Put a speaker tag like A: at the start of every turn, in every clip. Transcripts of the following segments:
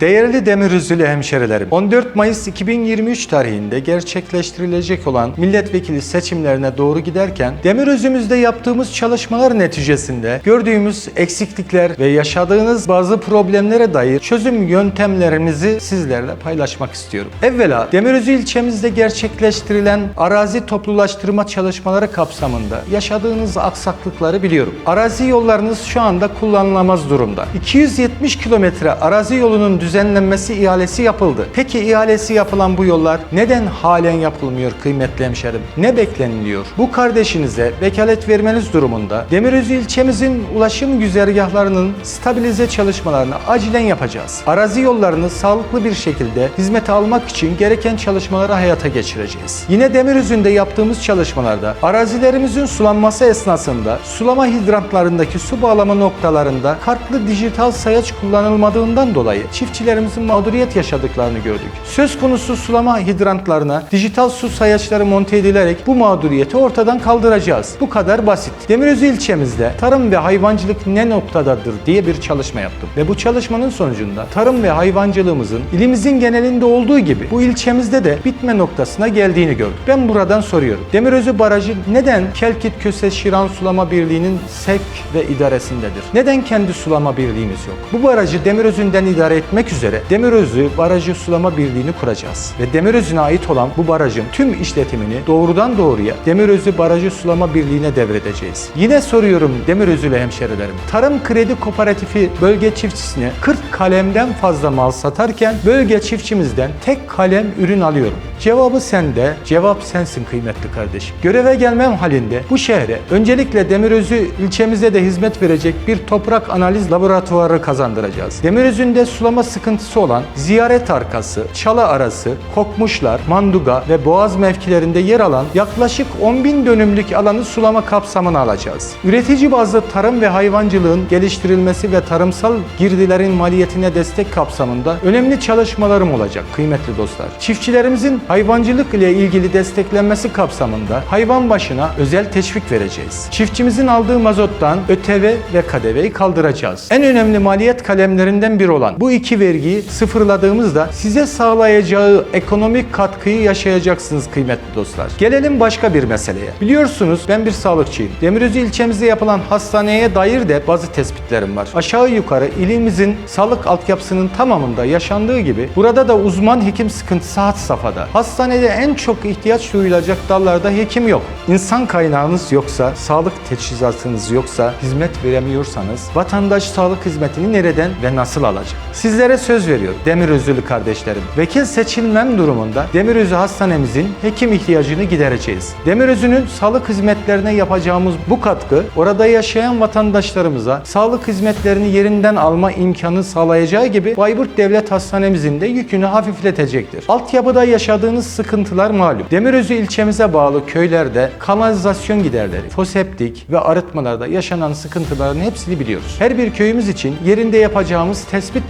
A: Değerli Demirözülü hemşerilerim, 14 Mayıs 2023 tarihinde gerçekleştirilecek olan milletvekili seçimlerine doğru giderken Demirözümüzde yaptığımız çalışmalar neticesinde gördüğümüz eksiklikler ve yaşadığınız bazı problemlere dair çözüm yöntemlerimizi sizlerle paylaşmak istiyorum. Evvela Demirözü ilçemizde gerçekleştirilen arazi toplulaştırma çalışmaları kapsamında yaşadığınız aksaklıkları biliyorum. Arazi yollarınız şu anda kullanılamaz durumda. 270 kilometre arazi yolunun düzenlenmesi ihalesi yapıldı. Peki ihalesi yapılan bu yollar neden halen yapılmıyor kıymetli hemşerim? Ne bekleniliyor? Bu kardeşinize vekalet vermeniz durumunda Demirözü ilçemizin ulaşım güzergahlarının stabilize çalışmalarını acilen yapacağız. Arazi yollarını sağlıklı bir şekilde hizmete almak için gereken çalışmaları hayata geçireceğiz. Yine Demirözü'nde yaptığımız çalışmalarda arazilerimizin sulanması esnasında sulama hidrantlarındaki su bağlama noktalarında kartlı dijital sayaç kullanılmadığından dolayı çiftçilerimizin mağduriyet yaşadıklarını gördük. Söz konusu sulama hidrantlarına dijital su sayaçları monte edilerek bu mağduriyeti ortadan kaldıracağız. Bu kadar basit. Demirözü ilçemizde tarım ve hayvancılık ne noktadadır diye bir çalışma yaptım. Ve bu çalışmanın sonucunda tarım ve hayvancılığımızın ilimizin genelinde olduğu gibi bu ilçemizde de bitme noktasına geldiğini gördük. Ben buradan soruyorum. Demirözü Barajı neden Kelkit Köse Şiran Sulama Birliği'nin sevk ve idaresindedir? Neden kendi sulama birliğimiz yok? Bu barajı Demirözü'nden idare etmek üzere Demirözü Barajı Sulama Birliği'ni kuracağız. Ve Demirözü'ne ait olan bu barajın tüm işletimini doğrudan doğruya Demirözü Barajı Sulama Birliği'ne devredeceğiz. Yine soruyorum Demirözü'lü hemşerilerim. Tarım Kredi Kooperatifi bölge çiftçisine 40 kalemden fazla mal satarken bölge çiftçimizden tek kalem ürün alıyorum. Cevabı sende, cevap sensin kıymetli kardeşim. Göreve gelmem halinde bu şehre öncelikle Demirözü ilçemize de hizmet verecek bir toprak analiz laboratuvarı kazandıracağız. Demirözü'nde sulama sıkıntısı olan ziyaret arkası, çalı arası, kokmuşlar, manduga ve boğaz mevkilerinde yer alan yaklaşık 10 bin dönümlük alanı sulama kapsamına alacağız. Üretici bazlı tarım ve hayvancılığın geliştirilmesi ve tarımsal girdilerin maliyetine destek kapsamında önemli çalışmalarım olacak kıymetli dostlar. Çiftçilerimizin hayvancılık ile ilgili desteklenmesi kapsamında hayvan başına özel teşvik vereceğiz. Çiftçimizin aldığı mazottan ÖTV ve KDV'yi kaldıracağız. En önemli maliyet kalemlerinden biri olan bu iki vergiyi sıfırladığımızda size sağlayacağı ekonomik katkıyı yaşayacaksınız kıymetli dostlar. Gelelim başka bir meseleye. Biliyorsunuz ben bir sağlıkçıyım. Demirözü ilçemizde yapılan hastaneye dair de bazı tespitlerim var. Aşağı yukarı ilimizin sağlık altyapısının tamamında yaşandığı gibi burada da uzman hekim sıkıntısı had safhada. Hastanede en çok ihtiyaç duyulacak dallarda hekim yok. İnsan kaynağınız yoksa, sağlık teçhizatınız yoksa, hizmet veremiyorsanız vatandaş sağlık hizmetini nereden ve nasıl alacak? Sizlere söz veriyorum Demirözülü kardeşlerim. Vekil seçilmem durumunda Demirözü hastanemizin hekim ihtiyacını gidereceğiz. Demirözü'nün sağlık hizmetlerine yapacağımız bu katkı orada yaşayan vatandaşlarımıza sağlık hizmetlerini yerinden alma imkanı sağlayacağı gibi Bayburt Devlet Hastanemizin de yükünü hafifletecektir. Altyapıda yaşadığınız sıkıntılar malum. Demirözü ilçemize bağlı köylerde kanalizasyon giderleri, foseptik ve arıtmalarda yaşanan sıkıntıların hepsini biliyoruz. Her bir köyümüz için yerinde yapacağımız tespit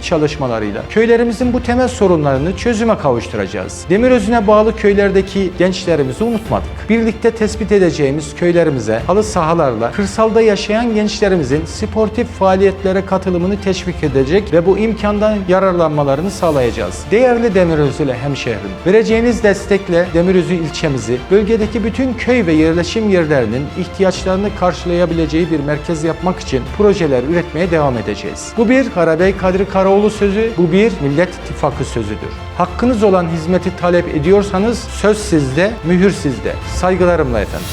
A: çalışmalarıyla köylerimizin bu temel sorunlarını çözüme kavuşturacağız. Demirözü'ne bağlı köylerdeki gençlerimizi unutmadık. Birlikte tespit edeceğimiz köylerimize halı sahalarla kırsalda yaşayan gençlerimizin sportif faaliyetlere katılımını teşvik edecek ve bu imkandan yararlanmalarını sağlayacağız. Değerli Demirözü'yle hemşehrim, vereceğiniz destekle Demirözü ilçemizi bölgedeki bütün köy ve yerleşim yerlerinin ihtiyaçlarını karşılayabileceği bir merkez yapmak için projeler üretmeye devam edeceğiz. Bu bir Karabey Kadri Karaoğlu bu bir Millet İttifakı sözüdür. Hakkınız olan hizmeti talep ediyorsanız söz sizde, mühür sizde. Saygılarımla efendim.